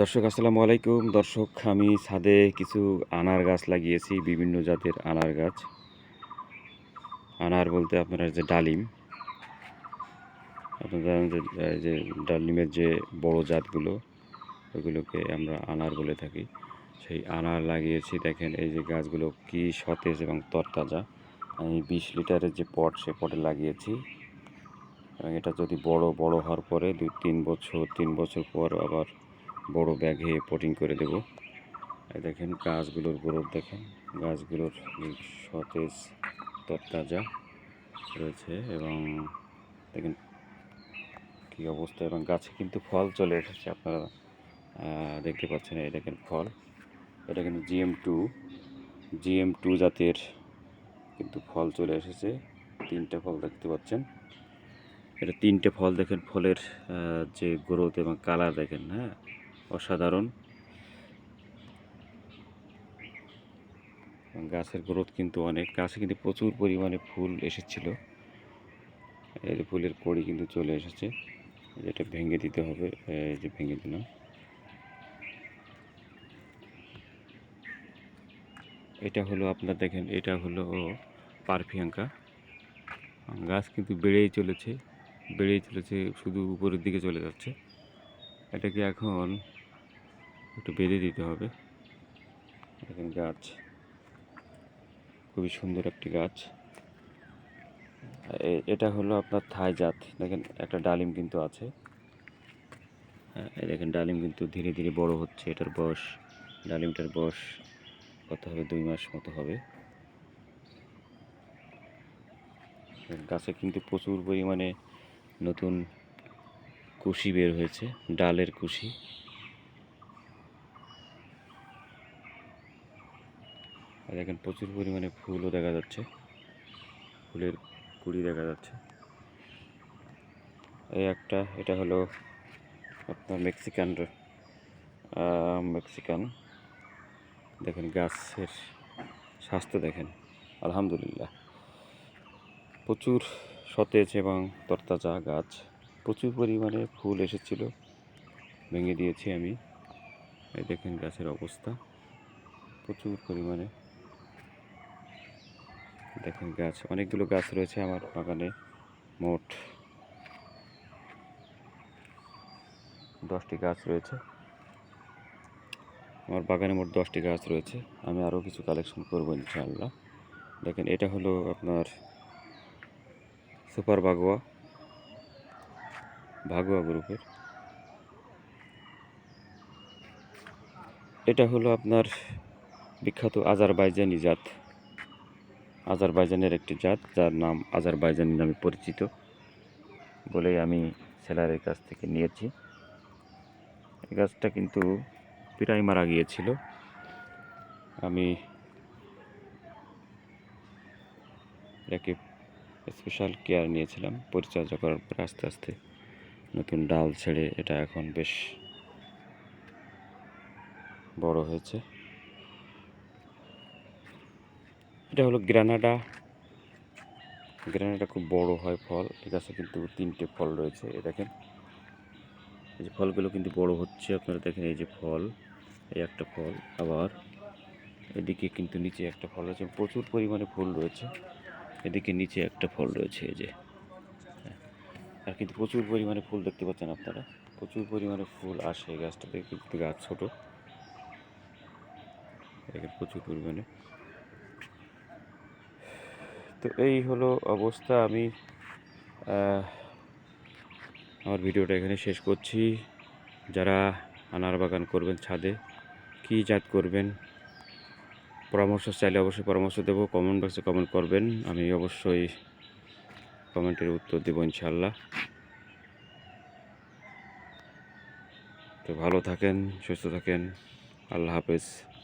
দর্শক, আসসালামু আলাইকুম। দর্শক, আমি ছাদে কিছু আনার গাছ লাগিয়েছি, বিভিন্ন জাতের আনার গাছ। আনার বলতে আপনারা যে ডালিম, আপনারা জানেন যে ডালিমের যে বড় জাতগুলো, ওগুলোকে আমরা আনার বলে থাকি। সেই আনার লাগিয়েছি, দেখেন এই যে গাছগুলো কি সতেজ এবং তরতাজা। আমি বিশ লিটারের যে পট, সে পটে লাগিয়েছি। এবং এটা যদি বড় বড় হওয়ার পরে দুই, তিন বছর তিন বছর পর আবার বড় ব্যাগে পটিং করে দেব। এই দেখেন গাছগুলোর গ্রোথ দেখেন। গাছগুলোর সতেজ তরতাজা রয়েছে এবং দেখেন কি অবস্থা এবং গাছে কিন্তু ফল চলে এসেছে। আপনারা দেখতে পাচ্ছেন এই দেখেন ফল। এটা কিন্তু জিএম টু জিএম টু জাতের কিন্তু ফল চলে এসেছে। তিনটে ফল দেখতে পাচ্ছেন। এটা তিনটে ফল দেখেন। ফলের যে গ্রোথ এবং কালার দেখেন হ্যাঁ? অসাধারণ। গাছের গ্রোথ কিন্তু অনেক। গাছে কিন্তু প্রচুর পরিমাণে ফুল এসেছিল। এই ফুলের কড়ি কিন্তু চলে এসেছে। যেটা ভেঙে দিতে হবে। এই যে ভেঙে দিলাম। এটা হলো আপনার দেখেন, এটা হলো পারফিয়াঙ্কা। গাছ কিন্তু বেড়েই চলেছে। বেড়েই চলেছে, শুধু উপরের দিকে চলে যাচ্ছে। এটাকে এখন একটু বেঁধে দিতে হবে। দেখেন গাছ খুবই সুন্দর একটি গাছ। এটা হলো আপনার থাই জাত। দেখেন একটা ডালিম কিন্তু আছে। হ্যাঁ, দেখেন ডালিম কিন্তু ধীরে ধীরে বড় হচ্ছে। এটার বয়স ডালিমটার বয়স কত হবে? দুই মাস মতো হবে। গাছে কিন্তু প্রচুর পরিমাণে নতুন কুশি বের হয়েছে ডালের কুশি। দেখেন প্রচুর পরিমাণে ফুলও দেখা যাচ্ছে। ফুলের কুড়ি দেখা যাচ্ছে। এই একটা, এটা হলো আপনার মেক্সিকান মেক্সিকান। দেখেন গাছের স্বাস্থ্য দেখেন, আলহামদুলিল্লাহ। প্রচুর সতেজ এবং তরতাজা গাছ, প্রচুর পরিমাণে ফুল এসেছিল, ভেঙে দিয়েছি আমি। এই দেখেন গাছের অবস্থা, প্রচুর পরিমাণে। দেখেন গাছ, অনেকগুলো গাছ রয়েছে আমার বাগানে, মোট দশটি গাছ রয়েছে। আমার বাগানে মোট দশটি গাছ রয়েছে, আমি আরও কিছু কালেকশন করব ইনশাআল্লাহ। দেখেন, এটা হলো আপনার সুপার বাগোয়া ভাগোয়া গ্রুপের। এটা হলো আপনার বিখ্যাত আজারবাইজানি জাত। আজারবাইজানের একটি জাত, যার নাম আজারবাইজানি নামে পরিচিত বলেই আমি সেলারের কাছ থেকে নিয়েছি। এই গাছটা কিন্তু প্রায় মারা গিয়েছিল। আমি এটাকে স্পেশাল কেয়ার নিয়েছিলাম, পরিচর্যা করার পর আস্তে আস্তে নতুন ডাল ছেড়ে এটা এখন বেশ বড় হয়েছে। এটা হলো গ্রানাডা। গ্রানাডা খুব বড় হয় ফল এই গাছে কিন্তু তিনটে ফল রয়েছে এ দেখেন। এই যে ফলগুলো কিন্তু বড় হচ্ছে, আপনারা দেখেন এই যে ফল, এই একটা ফল, আবার এদিকে কিন্তু নিচে একটা ফল রয়েছে, প্রচুর পরিমাণে ফুল রয়েছে, এদিকে নিচে একটা ফল রয়েছে, এই যে। হ্যাঁ। আর কিন্তু প্রচুর পরিমাণে ফুল দেখতে পাচ্ছেন আপনারা, প্রচুর পরিমাণে ফুল আসে গাছটাতে, কিন্তু গাছ ছোট। প্রচুর পরিমাণে। তো এই হলো অবস্থা। আমি আমার ভিডিওটা এখানে শেষ করছি। যারা আনার বাগান করবেন ছাদে, কী জাত করবেন? পরামর্শ চাইলে অবশ্যই পরামর্শ দেবো। কমেন্ট বক্সে কমেন্ট করবেন। আমি অবশ্যই কমেন্টের উত্তর দেবো ইনশাল্লাহ তো ভালো থাকেন, সুস্থ থাকেন। আল্লাহ হাফেজ।